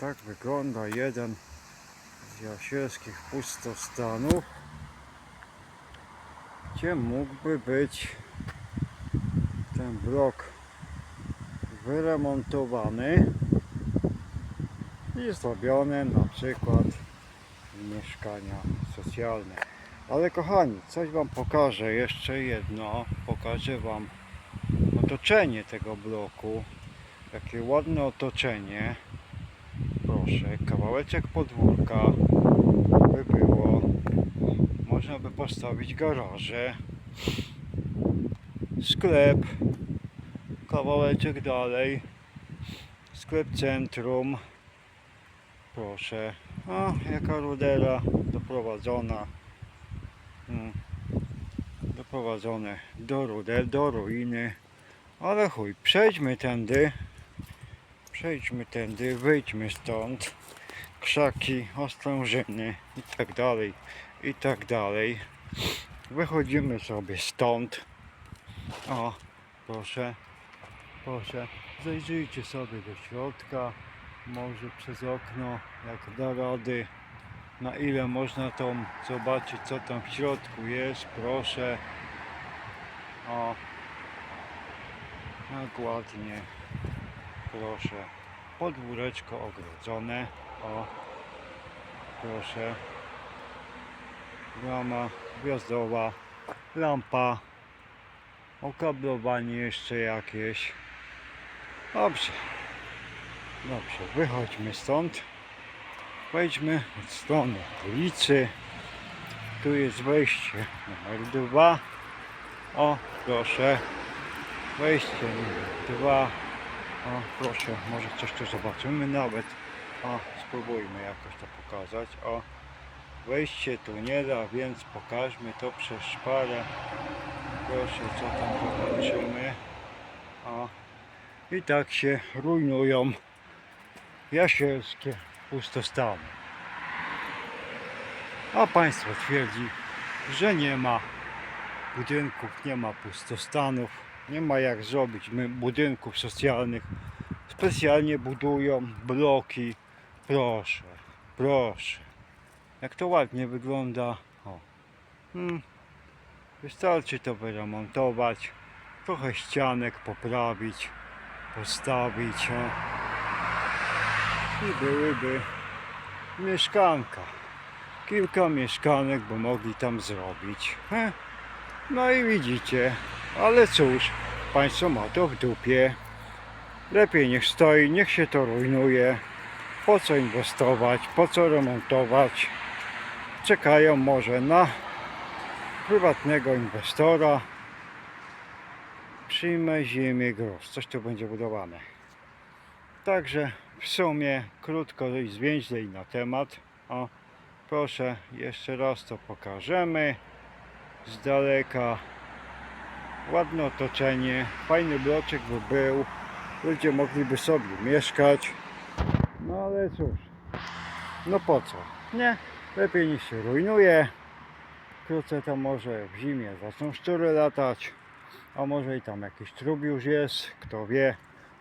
Tak wygląda jeden z jasielskich pustostanów, gdzie mógłby być ten blok wyremontowany i zrobione na przykład mieszkania socjalne. Ale kochani, coś Wam pokażę, jeszcze jedno. Pokażę Wam otoczenie tego bloku. Jakie ładne otoczenie. Proszę, kawałeczek podwórka by było. Można by postawić garaże. Sklep. Kawałeczek dalej. Sklep centrum. Proszę. A, jaka rudera doprowadzona. Mm. Doprowadzone do ruder, do ruiny. Ale chuj, przejdźmy tędy. Przejdźmy tędy, wyjdźmy stąd. Krzaki, ostrężyny i tak dalej, i tak dalej. Wychodzimy sobie stąd. O, proszę, proszę, zajrzyjcie sobie do środka. Może przez okno, jak da rady. Na ile można tam zobaczyć, co tam w środku jest, proszę. O, tak ładnie. Proszę. Podwóreczko ogrodzone. O, proszę. Brama gwiazdowa, lampa, okablowanie jeszcze jakieś. Dobrze. Dobrze, wychodźmy stąd. Wejdźmy od strony ulicy. Tu jest wejście numer dwa. O, proszę. Wejście numer dwa. O, proszę, może coś tu zobaczymy nawet. O, spróbujmy jakoś to pokazać. O, wejście tu nie da, więc pokażmy to przez szparę. Proszę, co tam zobaczymy. O, i tak się rujnują jasielskie pustostany. A państwo twierdzi, że nie ma budynków, nie ma pustostanów, nie ma jak zrobić budynków socjalnych. Specjalnie budują bloki. Proszę, proszę. Jak to ładnie wygląda. O. Hmm. Wystarczy to wyremontować, trochę ścianek poprawić, postawić. O i byłyby mieszkanka. Kilka mieszkanek by mogli tam zrobić. He? No i widzicie, ale cóż, państwo ma to w dupie. Lepiej niech stoi, niech się to rujnuje. Po co inwestować, po co remontować? Czekają może na prywatnego inwestora. Przyjmę ziemię gruz, coś tu będzie budowane. Także w sumie krótko i zwięźlej na temat. O, proszę, jeszcze raz to pokażemy. Z daleka. Ładne otoczenie, fajny bloczek by był. Ludzie mogliby sobie mieszkać. No ale cóż, no po co? Nie, lepiej niż się rujnuje. Wkrótce to może w zimie zaczną szczury latać. A może i tam jakiś trub już jest, kto wie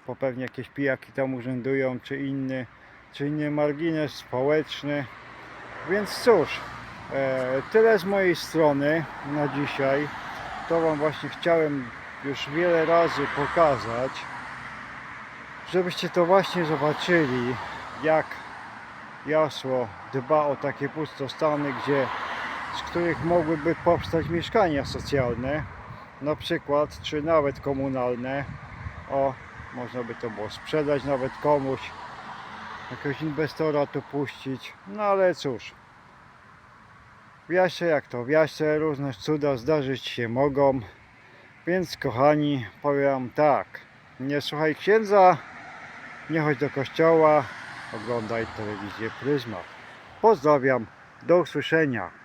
bo pewnie jakieś pijaki tam urzędują, czy inny, czy inny margines społeczny. Więc cóż, e, tyle z mojej strony na dzisiaj. To Wam właśnie chciałem już wiele razy pokazać, żebyście to właśnie zobaczyli, jak Jasło dba o takie pustostany, gdzie, z których mogłyby powstać mieszkania socjalne, na przykład, czy nawet komunalne. O, można by to było sprzedać nawet komuś, jakiegoś inwestora tu puścić. No ale cóż, w jak to w różne cuda zdarzyć się mogą. Więc kochani, powiem tak, nie słuchaj księdza, nie chodź do kościoła, oglądaj telewizję Pryzmat. Pozdrawiam, do usłyszenia.